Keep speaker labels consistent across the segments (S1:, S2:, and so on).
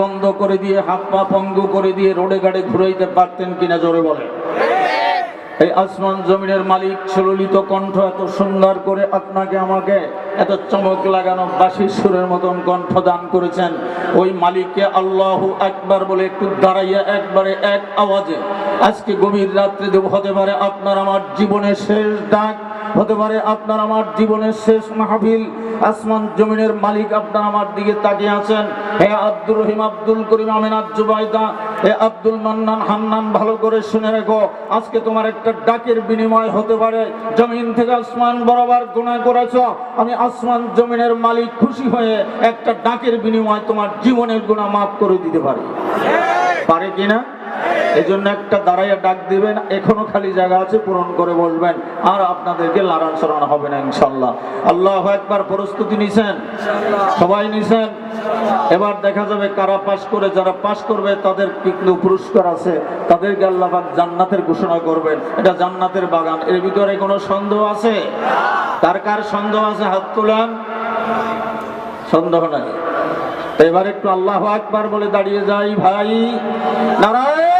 S1: বন্ধ করে দিয়ে, হাত পা পঙ্গু করে দিয়ে রোডে গাড়ে ঘুরাইতে পারতেন কিনা জোরে বলে এই আসমান জমিনের মালিক সুললিত কণ্ঠ এত সুন্দর করে আপনাকে আমাকে এত চমক লাগানো বাসি সুরের মতন কণ্ঠ দান করেছেন। ওই মালিককে আল্লাহ একবার বলে একটু দাঁড়াইয়া একবারে এক আওয়াজে, আজকে গভীর রাত্রে দেব হতে পারে আপনার আমার জীবনের শেষ ডাক হতে পারে আপনার আমার জীবনের শেষ মাহফিল। আসমান জমিনের মালিক আপনার আমার দিকে তাকিয়ে আছেন। হে আব্দুর রহিম, আব্দুল করিম আমিনাত জুবাইদা, হে আব্দুল মান্নান, হান্নান, ভালো করে শুনে রেখো। আজকে তোমার একটা ডাকের বিনিময় হতে পারে। জমিন থেকে আসমান বরাবর গুণা করেছ। আমি আসমান জমিনের মালিক খুশি হয়ে একটা ডাকের বিনিময় তোমার জীবনের গুণা মাফ করে দিতে পারি। পারে কিনা এই জন্য একটা দাঁড়াইয়া ডাক দিবেন, এখনও খালি জায়গা আছে, পূরণ করে বসবেন, আর আপনাদেরকে লাড়ান সরানো হবে না ইনশাল্লাহ আল্লাহ একবার প্রস্তুতি নিছেন? সবাই নিছেন? এবার দেখা যাবে কারা পাশ করে, যারা পাশ করবে, তাদের কিন্তু পুরস্কার আছে তাদেরকে আল্লাহবাক জান্নাতের ঘোষণা করবেন। এটা জান্নাতের বাগান, এর ভিতরে কোনো সন্দেহ আছে? কার কার সন্দেহ আছে? হাত তুলেন। সন্দেহ নাই। এবার একটু আল্লাহ আকবার বলে দাঁড়িয়ে যাই ভাই। নারায়ণ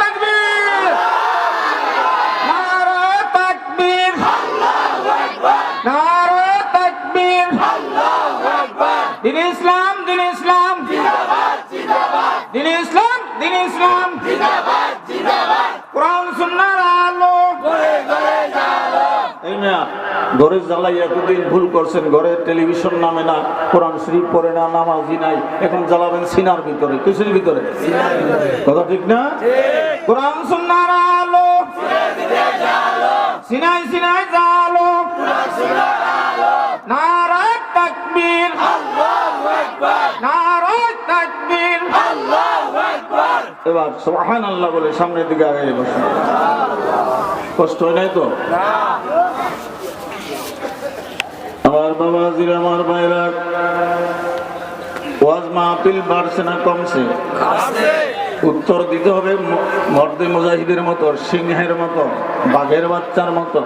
S1: তাকবীর! নারায়ণ তাকবীর! নারায়ণ তাকবীর! দিন ইসলাম দিন ইসলাম দিন ইসলাম দিন ইসলাম কোরআন সুন্নাহর আলো এই মেয়া ঘরে জ্বালাই এতদিন ভুল করছেন, ঘরে টেলিভিশন নামে না, কোরআন শরীফ পড়ে না, নামাজি নাই, এখন জ্বালাবেন সিনার ভিতরে। কিসের ভিতরে? কথা ঠিক না? কোরআন সুন্নাহর আলো সিনাই সিনাই জালো নারায় তাকবীর। নারায় তাকবীর। বলে সামনের দিকে আগে কষ্ট হয় নাই তো? আমার আমার ভাইরা, ওয়াজ মাহফিল বাড়ছে না কমছে? উত্তর দিতে হবে মর্দে মুজাহিদের মতো, সিংহের মতো, বাঘের বাচ্চার মতো।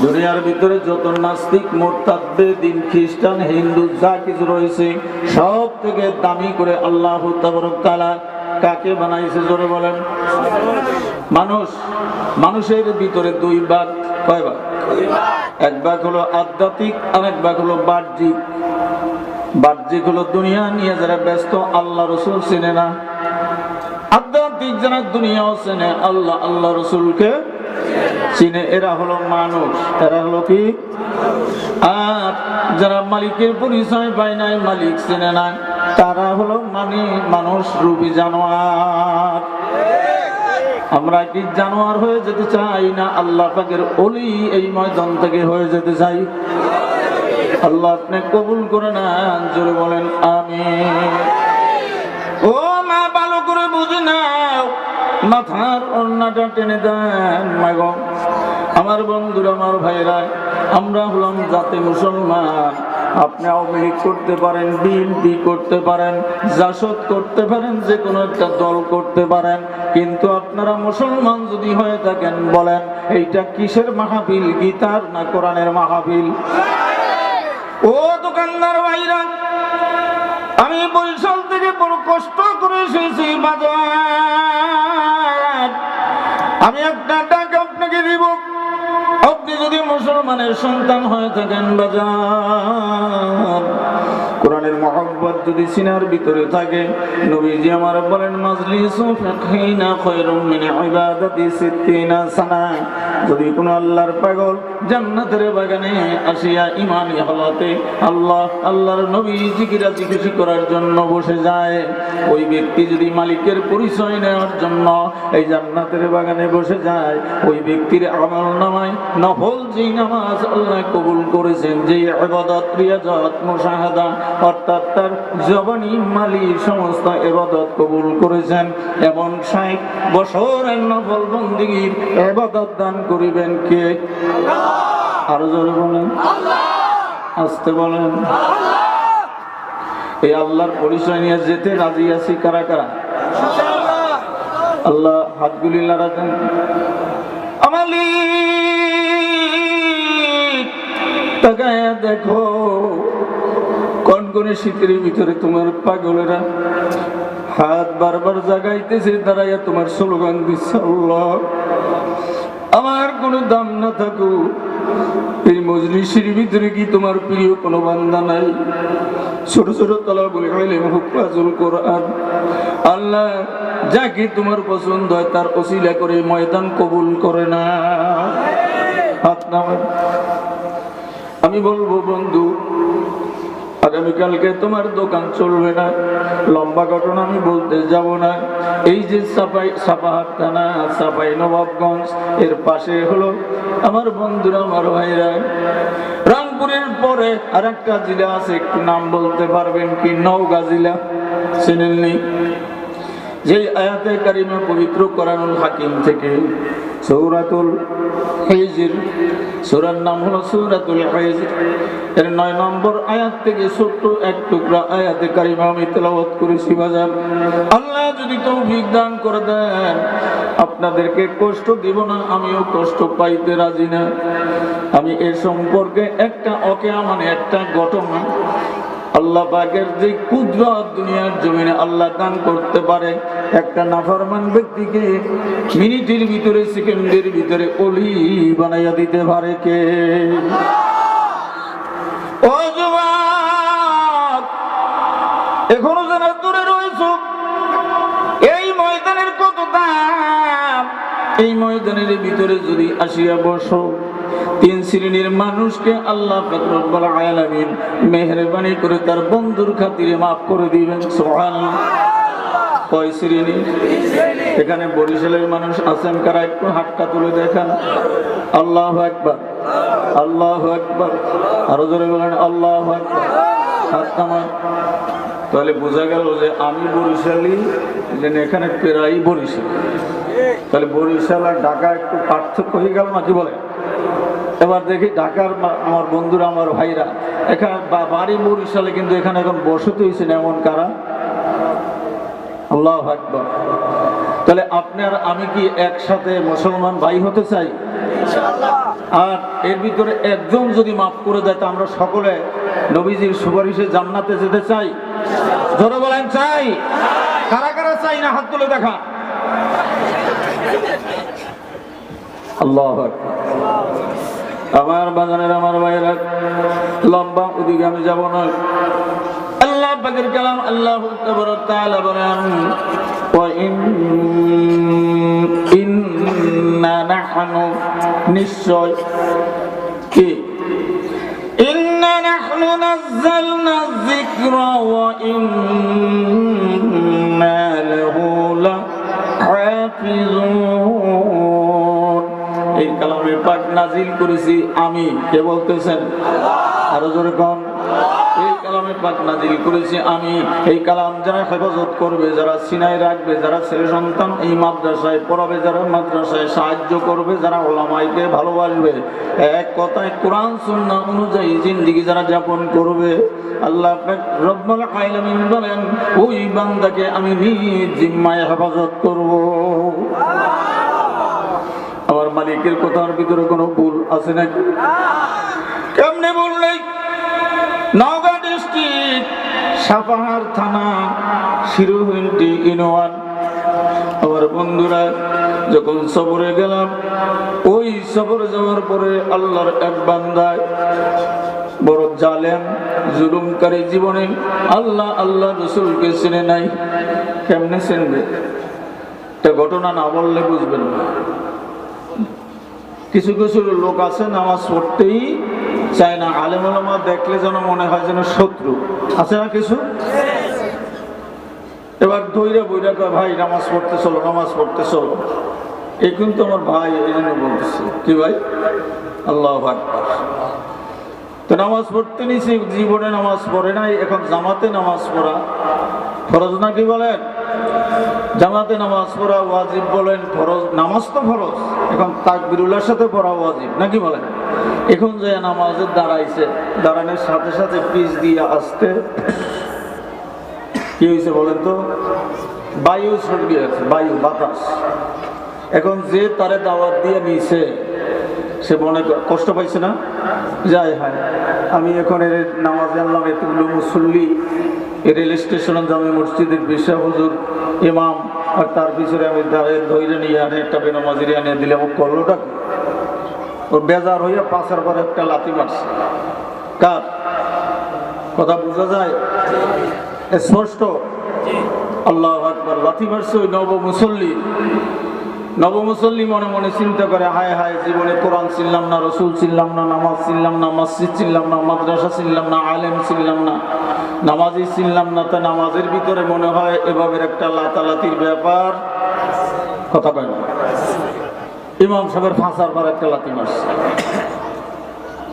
S1: দুনিয়ার ভিতরে যত নাস্তিক মোরতাদ্দে দিন খ্রিস্টান, হিন্দু, যা কিছু রয়েছে, সব থেকে দামি করে আল্লাহ তাআলা কাকে বানাইছে জোরে বলেন? মানুষ। মানুষের ভিতরে দুই ভাগ, কয় ভাগ? এক ভাগ হলো আধ্যাত্মিক আর এক ভাগ হলো বাহ্যিক। বাহ্যিক হলো দুনিয়া নিয়ে যারা ব্যস্ত, আল্লাহ রসুল চেনে না। আধ্যাত্মিক যারা দুনিয়াও চেনে, আল্লাহ আল্লাহ রসুলকে চিনে। এরা হলো মানুষ। এরা হলো কি? আর যারা মালিকের পরিচয় পায় নাই, মালিক চেনে না তারা হলো মানে মানুষ রূপী জানোয়ার। আমরা কি জানোয়ার হয়ে যেতে চাই না আল্লাহ পাকের অলি এই ময়দান থেকে হয়ে যেতে চাই? আল্লাহ আপনি কবুল করে নেন, জোরে বলেন আমি ও মা, ভালো করে বুঝে নাও, মাথার অন্যটা টেনে দেন মাগো আমার বন্ধুরা, আমার ভাইরা আমরা হলাম জাতি মুসলমান। আপনি আওয়ামী লীগ করতে পারেন, বিএনপি করতে পারেন, জাসদ করতে পারেন, যে কোনো একটা দল করতে পারেন, কিন্তু আপনারা মুসলমান যদি হয়ে থাকেন, বলেন, এইটা কিসের মাহফিল গীতার না কোরআনের মাহফিল ও দোকানদার ভাইরা, আমি বরিশাল থেকে বড় কষ্ট করে এসেছি, বাজার। আমি একটা আপনি যদি মুসলমানের সন্তান হয়ে থাকেন বাজার কোরআনের মহব্বত যদি সিনার ভিতরে থাকে, নবীজি আমার বলেন মাজলিসু ফাকহিনা খায়রুম মিন ইবাদাতি সিত্তিনা সানা। যদি কোন আল্লাহর পাগল জান্নাতের বাগানে আসিয়া ইমানি হলাতে আল্লাহ, আল্লাহর নবী জিকিরা জিজ্ঞেস করার জন্য বসে যায়। ওই ব্যক্তি যদি মালিকের পরিচয় নেওয়ার জন্য এই জান্নাতের বাগানে বসে যায়, ওই ব্যক্তির আমল নামায় নফল যেই নামাজ আল্লাহ কবুল করেছেন যে ইবাদত, রিয়াজত, মুশাহাদা অর্থাৎ তার জবানি মালি সমস্ত ইবাদত কবুল করেছেন। এমন ষাট বছরের নফল বন্দিগির ইবাদত দান করিবেন কে? আরও জোরে বলেন। আসতে বলেন। এই আল্লাহর পরিচয় নিয়ে যেতে রাজি আছি কারা কারা? আল্লাহ হাতগুলি লড়াতেন আমালি তাকায় দেখো। কনকনে শীতের ভিতরে তোমার পাগলেরা হাত বারবার জাগাইতেছে, দাঁড়াইয়া তোমার স্লোগান দিচ্ছে আমার কোনো দাম না থাকুক। এই মজলিসের ভিতরে কি তোমার প্রিয় কোনো বান্দা নাই? ছোট ছোট তলা বলে হইলে হুকাজুল কোরআন। আল্লাহ যাকে তোমার পছন্দ হয় তার অসিলা করে ময়দান কবুল করে না। হাত নামান। আমি বলব, বন্ধু আগামীকালকে তোমার দোকান চলবে না। লম্বা ঘটনা আমি বলতে যাব না। এই যে সাপাই সাপাহাট থানা সাপাই নবাবগঞ্জ, এর পাশে হলো আমার বন্ধুরা, আমার ভাইরা। রংপুরের পরে আর একটা জেলা আছে নাম বলতে পারবেন কি? নওগাঁ জেলা। চেনেননি যে আয়াতে কারিমা পবিত্র করানুল হাকিম থেকে সৌরাতুল হেজির। সূরার নাম হলো সূরাতুল হেজির। এর নয় নম্বর আয়াত থেকে ছোট্ট এক টুকরা আয়াতে কারিমা আমি তেলাওয়াত করেছি বাজার আল্লাহ যদি তৌফিক দান করে দেন, আপনাদেরকে কষ্ট দিব না, আমিও কষ্ট পাইতে রাজি না। আমি এ সম্পর্কে একটা অকে মানে একটা ঘটনা আল্লাহ পাকের যে কুদরত দুনিয়ার জমিনে আল্লাহ দান করতে পারে, একটা নাফরমান ব্যক্তিকে মিনিটের ভিতরে, সেকেন্ডের ভিতরে অলি বানাইয়া দিতে পারে কে? এখনও যারা দূরে রয়েছ। এই ময়দানের কত দাম? এই ময়দানের ভিতরে যদি আসিয়া বসো শ্রেণির মানুষকে আল্লাহ ফকরুল আলামিন মেহরবানি করে তার বন্ধুর খাতিরে মাফ করে দিবেন। সোহান কয় শ্রেণি? এখানে বরিশালের মানুষ আছেন, কারা একটু হাতটা তুলে দেখান? আল্লাহ একবার আল্লাহ একবার আরও জোরে বলেন, আল্লাহ একবার হাত নামান তাহলে বোঝা গেল যে আমি বরিশালী যে এখানে প্রায়ই বরিশাল। তাহলে বরিশাল আর ঢাকা একটু পার্থক্য হয়ে গেল নাকি বলে এবার দেখি ঢাকার আমার বন্ধুরা আমার ভাইরা। এখানে বাড়ি বরিশালে কিন্তু এখানে এখন বসতি হয়েছেন এমন কারা? আল্লাহ আকবর। তাহলে আপনার আমি কি একসাথে মুসলমান ভাই হতে চাই? আর এর ভিতরে একজন যদি মাফ করে দেয় তো আমরা সকলে নবীজির সুপারিশে জান্নাতে যেতে চাই। ধরে বলেন চাই। কারা কারা চাই না? হাত তুলে দেখা আল্লাহ আকবার। আমার বাগানের আমার ভাইয়েরা, লম্বা ওদিকে আমি যাব না। আল্লাহ পাকের কালাম আল্লাহ বলেন নিশ্চয় কি? এই কালামে পাক নাজিল করেছি আমি। কে বলতেছেন? আরও জোরে কম এই কালামে পাক নাজিল করেছি আমি। এই কালাম যারা হেফাজত করবে, যারা সিনাই রাখবে, যারা ছেলে সন্তান এই মাদ্রাসায় পড়াবে, যারা মাদ্রাসায় সাহায্য করবে, যারা ওলামাইকে ভালোবাসবে। এক কথায় কোরআন, সুন্নাহ অনুযায়ী জিন্দিগি যারা যাপন করবে, আল্লাহ রব্বুল আলামিন বলেন, ওই বান্দাকে আমি নিজ জিম্মায় হেফাজত করব আমার মালিকের কথার ভিতরে কোনো ভুল আছে নাকি কেমনে বললেই নওগাঁ ডিস্ট্রিক্ট, সাপাহার থানা শিরোহিনটি ইনোয়ান। আমার বন্ধুরা, যখন সবরে গেলাম, ওই সবরে যাওয়ার পরে আল্লাহর এক বান্দায় বড় জালেম, জুলুমকারী জীবনে আল্লাহ আল্লাহ রসুলকে চিনে নাই। কেমনে চিনবে? এটা ঘটনা না বললে বুঝবেন না। কিছু কিছু লোক আছে নামাজ পড়তেই চায় না। আলেম আলমা দেখলে যেন মনে হয় যেন শত্রু। আছে না কিছু? এবার দইরা বইরা কয়, ভাই, নামাজ পড়তে চলো, নামাজ পড়তে চলো। এই কিন্তু আমার ভাই, এই জন্য বলতেছে, কি ভাই? আল্লাহ আকবার। তো নামাজ পড়তে নিছি, জীবনে নামাজ পড়ে নাই, এখন জামাতে নামাজ পড়া। ফরজ না কি বলেন? জামাতে নামাজ পড়া ওয়াজিব বলেন, ফরজ, নামাজ তো ফরজ। এখন তাকবিরুল্লাহর সাথে পড়া ওয়াজিব, নাকি বলেন? এখন যে নামাজের দাঁড়াইছে, দাঁড়ানোর সাথে সাথে পিস দিয়ে আসতে কি হয়েছে বলেন তো? বায়ু ছড়িয়ে আছে বায়ু, বাতাস। এখন যে তারে দাওয়াত দিয়ে নিছে সে মনে কষ্ট পাইছে না? যাই হয় আমি এখন এর নামাজ জানলাম এতগুলো মুসল্লি রেল স্টেশন জামে মসজিদের বিশ্বা হুজুর ইমাম আর তার পিছনে আমি দাঁড়িয়ে ধৈর্য নিয়ে আনে একটা বেনামাজিরে আনিয়ে দিলে ও করলোটা? ও বেজার হইয়া পাঁচার পর একটা লাথি মারছে। কার? কথা বোঝা যায়? এ স্পষ্ট? আল্লাহ আকবর লাথি মারছে ওই নব মুসল্লি নব মুসল্লি মনে মনে চিন্তা করে, হায় হায়, জীবনে কোরআন চিনলাম না, রসুল চিনলাম না, নামাজ চিনলাম না, মসজিদ চিনলাম না, মাদ্রাসা চিনলাম না, আলেম চিনলাম না নামাজি চিনলাম না, তা নামাজের ভিতরে মনে হয় এভাবে একটা লাতালাতির ব্যাপার। কথা কয় না? ইমাম সাহেবের ফাঁসার পর একটা লাতি মারছে।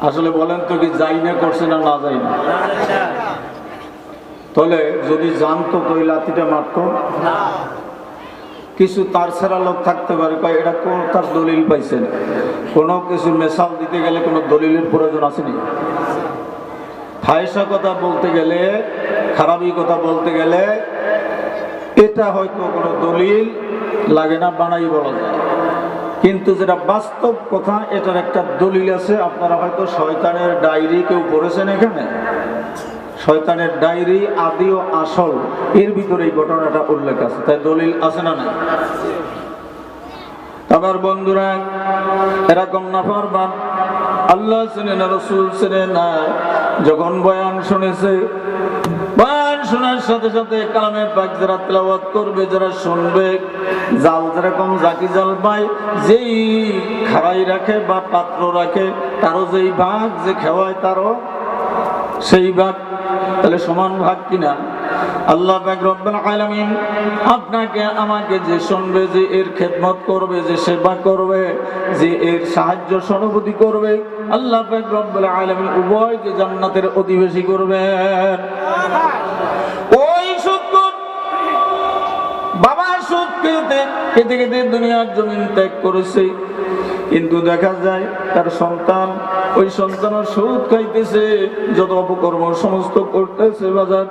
S1: আসলে বলেন তো কি, যাই না করছে না না যাই না? তাহলে যদি জানতো তো ওই লাতিটা মারতো? কিছু তার ছাড়া লোক থাকতে পারে। কয়, এটা কোন তার দলিল পাইছেন? কোনো কিছু মেশাল দিতে গেলে কোনো দলিলের প্রয়োজন আসেনি ফায়সা কথা বলতে গেলে, খারাপি কথা বলতে গেলে, এটা হয়তো কোনো দলিল লাগে না, বানাই বলা যায়। কিন্তু যেটা বাস্তব কথা, এটার একটা দলিল আছে। আপনারা হয়তো শয়তানের ডায়েরি কেউ পড়েছেন এখানে? শয়তানের ডায়েরি, আদি ও আসল, এর ভিতরে এই ঘটনাটা উল্লেখ আছে। তাই দলিল আছে না নাই? আবার বন্ধুরা, এরকম নাফরমান, আল্লাহ চেনে না, রসুল চেনে না, যখন বয়ান শুনেছে, বয়ান শোনার সাথে সাথে কালামে পাক যারা তেলাওয়াত করবে, যারা শুনবে, জাল যেরকম জাকি জাল পায়, যেই খাড়াই রাখে বা পাত্র রাখে, তারও যেই ভাগ যে খেওয়ায় তারও সেই ভাগ তাহলে সমান ভাগ কিনা? আল্লাহ আলামিন আপনাকে, আমাকে যে শুনবে, যে এর খেদমত করবে, যে সেবা করবে, যে এর সাহায্য সহানুভূতি করবে, আল্লাহ পাক রব্বুল আলামিন উভয়কে জান্নাতের অধিবেশী করবেন। ওই বাবা সুদ খেতে খেতে খেতে দুনিয়ার জমিন ত্যাগ করেছে। কিন্তু দেখা যায় তার সন্তান ওই সন্তানের সুদ খাইতেছে, যত অপকর্ম সমস্ত করতেছে বাজার।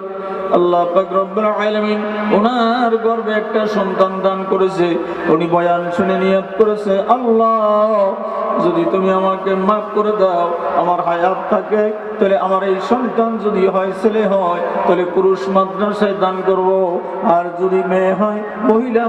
S1: আল্লাহ ওনার গর্ভে একটা সন্তান দান করেছে। উনি শুনে নিয়ত করেছে, আল্লাহ, যদি তুমি আমাকে মাফ করে দাও, আমার হায়াত থাকে, তাহলে আমার এই সন্তান যদি হয়, ছেলে হয়, তাহলে পুরুষ মাদ্রাসায় দান করব। আর যদি মেয়ে হয়, মহিলা